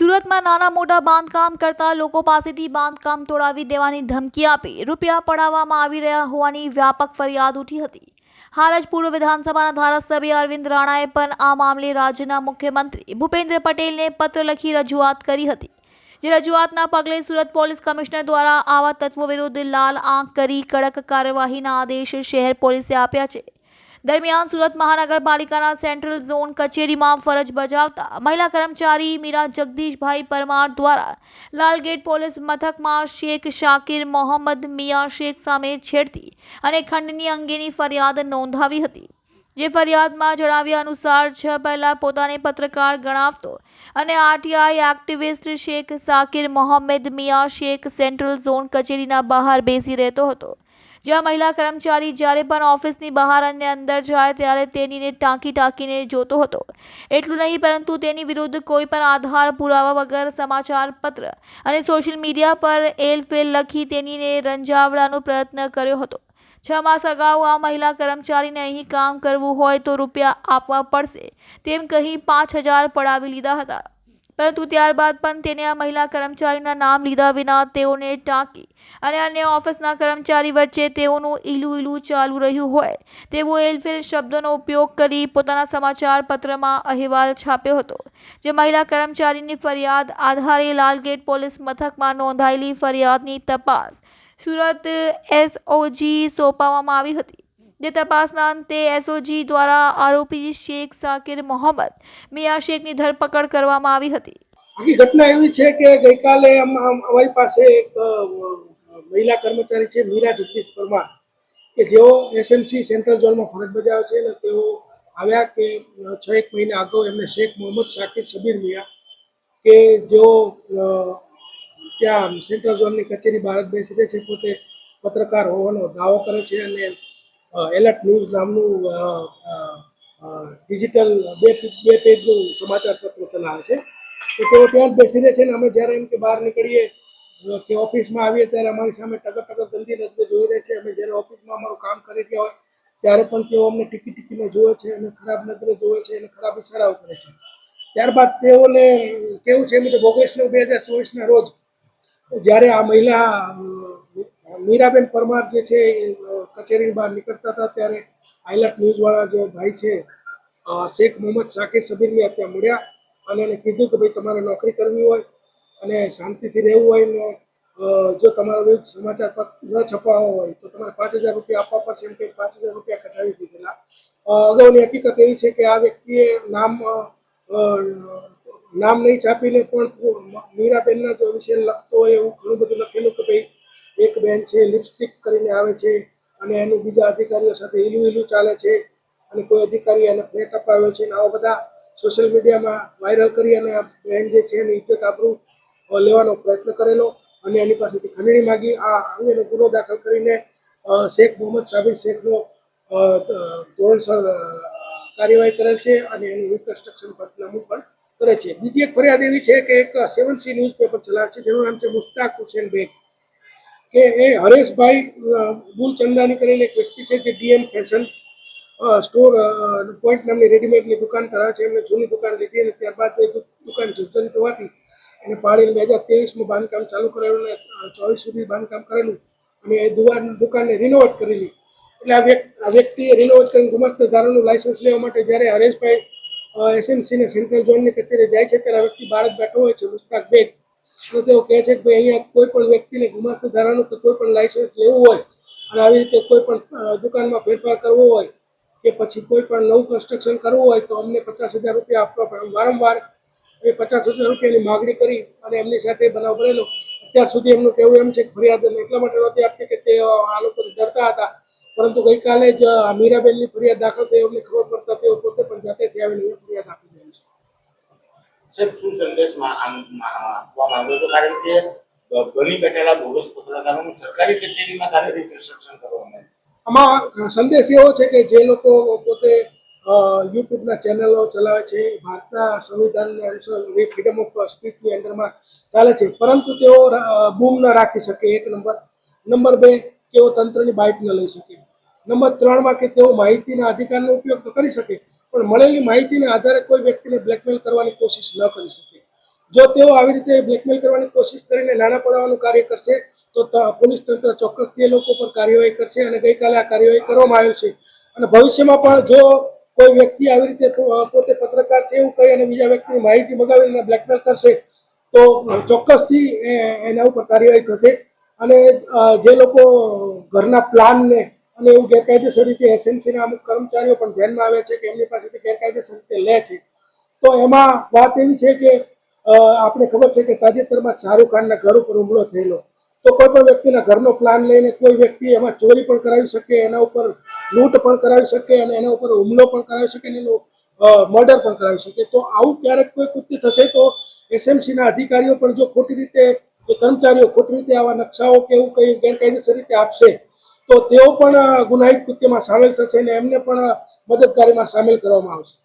સુરતમાં નાના મોટા બાંધકામ કરતા લોકો પાસેથી બાંધકામ તોડાવી દેવાની ધમકી આપી. રૂપિયા પડાવવામાં આવી રહ્યા હોવાની વ્યાપક ફરિયાદ ઉઠી હતી. હાલ જ પૂર્વ વિધાનસભાના ધારાસભ્ય અરવિંદ રાણાએ પણ આ મામલે રાજ્યના મુખ્યમંત્રી ભૂપેન્દ્ર પટેલને પત્ર લખી રજૂઆત કરી હતી, જે રજૂઆતના પગલે સુરત પોલીસ કમિશનર દ્વારા આવા તત્વો વિરુદ્ધ લાલ આંખ કરી કડક કાર્યવાહીના આદેશ શહેર પોલીસે આપ્યા છે. દરમિયાન સુરત મહાનગરપાલિકાના સેન્ટ્રલ ઝોન કચેરીમાં ફરજ બજાવતા મહિલા કર્મચારી મીરા જગદીશભાઈ પરમાર દ્વારા લાલગેટ પોલીસ મથકમાં શેખ શાકિર મોહમ્મદ મિયા શેખ સામે છેડતી અને ખંડની અંગેની ફરિયાદ નોંધાવી હતી. જે ફરિયાદમાં જણાવ્યા અનુસાર છ પહેલાં પોતાને પત્રકાર ગણાવતો અને RTI activist Sheikh Sakir Mohammad Miya Sheikh central zone કચેરીના બહાર બેસી રહેતો હતો. જ્યાં મહિલા કર્મચારી જ્યારે પણ ઓફિસની બહાર અને અંદર જાય ત્યારે તેનીને ટાંકી ટાંકીને જોતો હતો. એટલું નહીં, પરંતુ તેની વિરુદ્ધ કોઈ પણ આધાર પુરાવા વગર સમાચાર પત્ર અને સોશિયલ મીડિયા પર એલફેલ લખી તેનીને રંજાવડાનો પ્રયત્ન કર્યો હતો. છ માસ અગાઉ આ મહિલા કર્મચારીને અહીં કામ કરવું હોય તો રૂપિયા આપવા પડશે. તેમ કહી પાંચ હજાર પડાવી લીધા હતા. પરંતુ ત્યારબાદ પણ તેને આ મહિલા કર્મચારીના નામ લીધા વિના તેઓને ટાંકી અને અન્ય ઓફિસના કર્મચારી વચ્ચે તેઓનું ઈલું ઈલું ચાલુ રહ્યું હોય તેવો એલફેલ શબ્દોનો ઉપયોગ કરી પોતાના સમાચાર પત્રમાં અહેવાલ છાપ્યો હતો, જે મહિલા કર્મચારીની ફરિયાદ આધારે લાલગેટ પોલીસ મથકમાં નોંધાયેલી ફરિયાદની તપાસ સુરત એસઓજી સોંપવામાં આવી હતી. જે તપાસના અંતે એસઓજી દ્વારા આરોપી શેખ સાકિર મોહમ્મદ, મિયા શેખની ધરપકડ કરવામાં આવી હતી. આખી ઘટના એવી છે કે ગઈકાલે અમ- અમ- અમારી પાસે એક મહિલા કર્મચારી છે, મીરા જગદીશ પરમાર, કે જેઓ એસએમસી સેન્ટ્રલ ઝોનમાં ફરજ બજાવે છે અને તેઓ આવ્યા કે છ એક મહિના અગાઉ એમને શેખ મોહમ્મદ શાકિર સબીર મિયા, કે જેઓ ત્યાં સેન્ટ્રલ ઝોનની કચેરી જ બેસી રહે છે, પોતે પત્રકાર હોવાનો દાવો કરે છે અને એલર્ટ ન્યૂઝ નામનું ડિજિટલ બે બે પેજનું સમાચાર પત્ર ચલાવે છે. તો તેઓ ત્યાં જ બેસી રહે છે ને અમે જ્યારે એમ કે બહાર નીકળીએ કે ઓફિસમાં આવીએ ત્યારે અમારી સામે ટગર ટગર ગંદી નજરે જોઈ રહે છે. અમે જ્યારે ઓફિસમાં અમારું કામ કરી રહ્યા હોય, ત્યારે પણ તેઓ અમને ટીકી ટીકીને જોવે છે અને ખરાબ નજરે જોવે છે અને ખરાબ ઇશારાઓ કરે છે. ત્યારબાદ તેઓને કેવું છે મુજબ ઓગણીસ નવ બે હજાર ચોવીસના રોજ જ્યારે આ મહિલા મીરાબેન પરમાર જે છે કચેરીની બહાર નીકળતા હતા ત્યારે આઈલટ ન્યૂઝવાળા જે ભાઈ છે શેખ મોહમ્મદ શાકિર સબીરને ત્યાં મળ્યા અને એને કીધું કે ભાઈ, તમારે નોકરી કરવી હોય અને શાંતિથી રહેવું હોય ને જો તમારા વિરુદ્ધ સમાચાર ન છપાવવા હોય તો તમારે પાંચ હજાર રૂપિયા આપવા પડશે. એમ કે પાંચ હજાર રૂપિયા કઢાવી દીધેલા. અગાઉની હકીકત એવી છે કે આ વ્યક્તિએ નામ નામ નહીં છાપીને પણ મીરાબેનના જો વિશે લખતો હોય એવું ઘણું બધું લખેલું કે ભાઈ, એક બેન છે, લિપસ્ટિક કરીને આવે છે અને એનું બીજા અધિકારીઓ સાથે હીલું હીલું ચાલે છે અને કોઈ અધિકારી એને ફ્લેટ અપાવ્યો છે અને આવા બધા સોશિયલ મીડિયામાં વાયરલ કરી અને બેન જે છે એની ઇજ્જત આપણું લેવાનો પ્રયત્ન કરેલો અને એની પાસેથી ખંડણી માગી. આ અંગેનો ગુનો દાખલ કરીને શેખ મોહમ્મદ સાબિર શેખનો ધોરણસર કાર્યવાહી કરેલ છે અને એનું રિકન્સ્ટ્રક્શન પંચનામું પણ કરે છે. બીજી એક ફરિયાદ એવી છે કે એક સેવન સી ન્યૂઝપેપર ચલાવે છે, જેનું નામ છે મુસ્તાક હુસેન બેગ. કે એ હરેશભાઈ મૂલચંદાની કરીને એક વ્યક્તિ છે જે ડીએમ ફેશન સ્ટોર પોઈન્ટ નામની રેડીમેડની દુકાન કરાવે છે. એમને જૂની દુકાન લીધી અને ત્યારબાદ એ દુકાન જર્જરિત હોવાથી એને પાડીને બે હજાર ત્રેવીસમાં બાંધકામ ચાલુ કરેલું અને ચોવીસ સુધી બાંધકામ કરેલું અને એ દુકાન દુકાનને રિનોવેટ કરેલી. એટલે આ વ્યક્તિ આ વ્યક્તિએ રિનોવેટ કરીને ગુમાસ્તા ધારાનું લાયસન્સ લેવા માટે જ્યારે હરેશભાઈ એસએમસીને સેન્ટ્રલ ઝોનની કચેરી જાય છે ત્યારે આ વ્યક્તિ જ બેઠો હોય છે, મુસ્તાક બેગ. અને તેઓ કહે છે કે ભાઈ અહીંયા કોઈ પણ વ્યક્તિને ગુમાસ્ત ધારાનું કે કોઈ પણ લાયસન્સ લેવું હોય અને આવી રીતે કોઈ પણ દુકાનમાં ફેરફાર કરવો હોય કે પછી કોઈ પણ નવું કન્સ્ટ્રક્શન કરવું હોય તો અમને પચાસ હજાર રૂપિયા આપવા પડે. વારંવાર એ પચાસ હજાર રૂપિયાની માગણી કરી અને એમની સાથે બનાવ બનેલો અત્યાર સુધી એમનું કહેવું એમ છે કે ફરિયાદ એટલા માટે નહોતી આપતી કે તે આ લોકો ડરતા હતા. પરંતુ ગઈકાલે જ મીરાબેનની ફરિયાદ દાખલ થઈ અમને ખબર પડતા તેઓ પોતે પણ જાતેથી આવીને ફરિયાદ આપી. સાહેબ, શું આ- આપવા માંગો છો? કારણ કે બની બેઠેલા બોગસ પત્રકારોનું સરકારી કચેરીમાં કાર્ય રિકન્સ્ટ્રક્શન કરવામાં આમાં સંદેશ એવો છે કે જે લોકો પોતે યુટ્યુબના ચેનલો ચલાવે છે, ભારતના સંવિધાનને અનુસાર ફ્રીડમ ઓફ સ્પીચની અંદરમાં ચાલે છે. પરંતુ તેઓ બૂમ ન રાખી શકે. એક નંબર. નંબર બે, તેઓ તંત્રની બાઇટ ન લઈ શકે. નંબર ત્રણમાં કે તેઓ માહિતીના અધિકારનો ઉપયોગ તો કરી શકે. પણ મળેલી માહિતીના આધારે કોઈ વ્યક્તિને બ્લેકમેલ કરવાની કોશિશ ન કરી શકે. જો તેઓ આવી રીતે બ્લેકમેલ કરવાની કોશિશ કરીને નાણાં પડાવવાનું કાર્ય કરશે, તો પોલીસ તંત્ર ચોક્કસથી એ લોકો પર કાર્યવાહી કરશે અને ગઈકાલે આ કાર્યવાહી કરવામાં આવેલ છે. અને ભવિષ્યમાં પણ જો કોઈ વ્યક્તિ આવી રીતે પોતે પત્રકાર છે એવું કહી અને બીજા વ્યક્તિની માહિતી મગાવીને બ્લેકમેલ કરશે, તો ચોક્કસથી એના ઉપર કાર્યવાહી થશે. અને જે લોકો ઘરના પ્લાનને અને એવું ગેરકાયદેસર રીતે એસએમસીના અમુક કર્મચારીઓ પણ ધ્યાનમાં આવે છે કે એમની પાસેથી ગેરકાયદેસર રીતે લે છે. તો એમાં વાત એવી છે કે આપણે ખબર છે કે તાજેતરમાં શાહરૂખ ખાનના ઘર ઉપર હુમલો થયેલો. તો કોઈ પણ વ્યક્તિના ઘરનો પ્લાન લઈને કોઈ વ્યક્તિ એમાં ચોરી પણ કરાવી શકે, એના ઉપર લૂંટ પણ કરાવી શકે અને એના ઉપર હુમલો પણ કરાવી શકે અને એનું મર્ડર પણ કરાવી શકે. તો આવું ક્યારેક કોઈ કૃત્ય થશે તો એસએમસીના અધિકારીઓ પણ જો ખોટી રીતે કર્મચારીઓ ખોટી રીતે આવા નકશાઓ કે એવું કંઈ ગેરકાયદેસર રીતે આપશે તો તેઓ પણ ગુનાહિત કૃત્યમાં સામેલ થશે અને એમને પણ અ, મદદગારીમાં સામેલ કરવામાં આવશે.